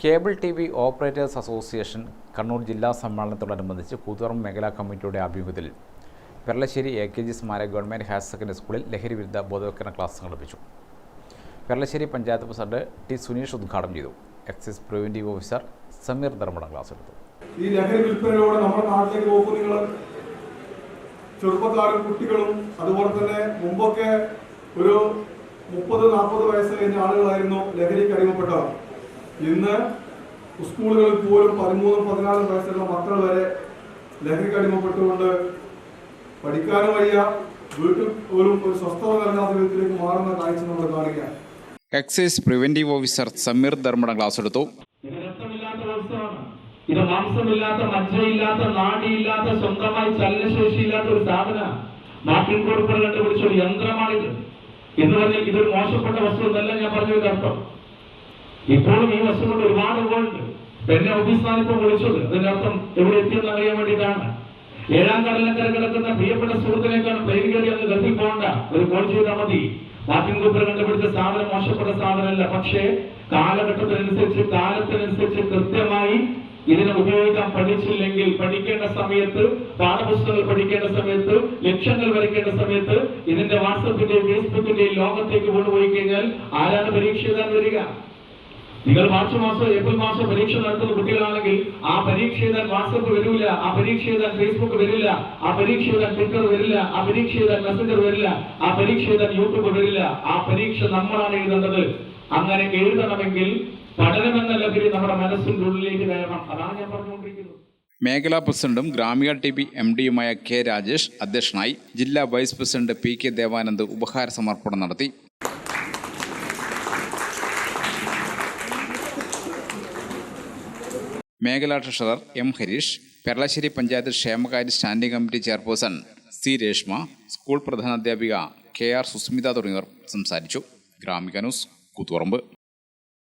Cable T V operators association Kannur ജില്ലാ സമ്മേളനത്തോടനുബന്ധിച്ച് കൂത്തുപറമ്പ് മേഖലാ കമ്മിറ്റിയുടെ ആഭിമുഖ്യത്തിൽ പെരളശ്ശേരി എ കെ ജി സ്മാരക ഗവൺമെന്റ് ഹയർ സെക്കൻഡറി സ്കൂളിൽ ലഹരി വിരുദ്ധ ബോധവൽക്കരണ ക്ലാസ് സംഘടിപ്പിച്ചു. പെരളശ്ശേരി പഞ്ചായത്ത് പ്രസിഡന്റ് ടി സുനീഷ് ഉദ്ഘാടനം ചെയ്തു. Excise preventive officer Sameer Dharmadam class എടുത്തു. ഈ ലഹരി വിൽപ്പനയിലൂടെ നമ്മുടെ നാട്ടിലേക്ക് നോക്കൂ നിങ്ങൾ ചെറുപ്പക്കാരും കുട്ടികളും അതുപോലെ തന്നെ മുമ്പൊക്കെ ഒരു മുപ്പത് നാൽപ്പത് വയസ്സ് കഴിഞ്ഞ ആളുകളായിരുന്നു ലഹരിക്ക് അടിമപ്പെട്ടവർ. ഇന്ന് സ്കൂളുകളിൽ പോലും പതിമൂന്നും പതിനാലും വയസ്സുള്ള മക്കൾ വരെ ലഹരിക്ക് അടിമപ്പെട്ടുകൊണ്ട് പഠിക്കാനും വയ്യ വീട്ടിൽ പോലും ഒരു സ്വസ്ഥത നൽകാത്ത വിധത്തിലേക്ക് മാറുന്ന കാഴ്ച നമ്മൾ കാണുകയാണ്. Excise preventive officer Sameer Dharmadam class എടുത്തു. ഇത് മാംസമില്ലാത്ത മജ്ജയില്ലാത്ത നാടിയില്ലാത്ത സ്വന്തമായി ചലനശേഷിയില്ലാത്ത ഒരു സാധന മാർട്ടിൻ കോർപ്പർ കണ്ടുപിടിച്ച ഒരു യന്ത്രമാണിത്. എന്ന് പറഞ്ഞാൽ ഇതൊരു മോശപ്പെട്ട വസ്തു എന്നല്ല ഞാൻ പറഞ്ഞതിന്റെ അർത്ഥം. ഇപ്പോഴും ഈ വശം കൊണ്ട് ഒരുപാട് ഉണ്ട് എന്നെ ഓഫീസിലാണ് ഇപ്പോൾ വിളിച്ചത്. അതിന്റെ അർത്ഥം എവിടെ എത്തിയെന്ന് അറിയാൻ വേണ്ടിയിട്ടാണ്. ഏഴാം കടലക്കര കിടക്കുന്ന പ്രിയപ്പെട്ട സുഹൃത്തിനേക്കാണ് പ്ലെയിൻ കയറി അത് ഗൾഫിൽ പോകണ്ട ഒരു കോൾ ചെയ്താൽ മതി. മാർട്ടിൻ കൂപ്പർ കണ്ടുപിടിച്ച സാധനം മോശപ്പെട്ട സാധനമല്ല. പക്ഷേ കാലഘട്ടത്തിനനുസരിച്ച് കാലത്തിനനുസരിച്ച് കൃത്യമായി ഇതിനെ ഉപയോഗിക്കാൻ പഠിച്ചില്ലെങ്കിൽ പഠിക്കേണ്ട സമയത്ത് പാഠപുസ്തകങ്ങൾ പഠിക്കേണ്ട സമയത്ത് ലക്ഷ്യങ്ങൾ വരയ്ക്കേണ്ട സമയത്ത് ഇതിന്റെ വാട്സപ്പിന്റെയും ഫേസ്ബുക്കിന്റെയും ലോകത്തേക്ക് കൊണ്ടുപോയി കഴിഞ്ഞാൽ ആരാണ് പരീക്ഷ എഴുതാൻ വരിക? നിങ്ങൾ മാർച്ച് മാസം ഏപ്രിൽ മാസം പരീക്ഷ നടത്തുന്ന കുട്ടികളാണെങ്കിൽ ആ പരീക്ഷ എഴുതാൻ വാട്സപ്പ് വരില്ല ആ പരീക്ഷ എഴുതാൻ ഫേസ്ബുക്ക് വരില്ല ആ പരീക്ഷ എഴുതാൻ ട്വിറ്റർ വരില്ല ആ പരീക്ഷ എഴുതാൻ മെസ്സഞ്ചർ വരില്ല ആ പരീക്ഷ എഴുതാൻ യൂട്യൂബ് വരില്ല ആ പരീക്ഷ നമ്മളാണ് എഴുതേണ്ടത്. അങ്ങനെ എഴുതണമെങ്കിൽ പഠനമെന്ന ലഹരി നമ്മുടെ മനസ്സിന്റെ ഉള്ളിലേക്ക് കയറണം അതാണ് ഞാൻ പറഞ്ഞുകൊണ്ടിരിക്കുന്നത്. മേഖലാ പ്രസിഡന്റും ഗ്രാമിക ടി പി എം ഡിയുമായ കെ രാജേഷ് അധ്യക്ഷനായി ജില്ലാ vice president P K Devanand ഉപഹാര സമർപ്പണം നടത്തി. മേഖലാ ട്രഷറർ എം ഹരീഷ് പെരളശ്ശേരി പഞ്ചായത്ത് ക്ഷേമകാര്യ standing committee chairperson C Reshma school പ്രധാനാധ്യാപിക K R Susmitha തുടങ്ങിയവർ സംസാരിച്ചു. ഗ്രാമിക ന്യൂസ് കൂത്തുപറമ്പ്.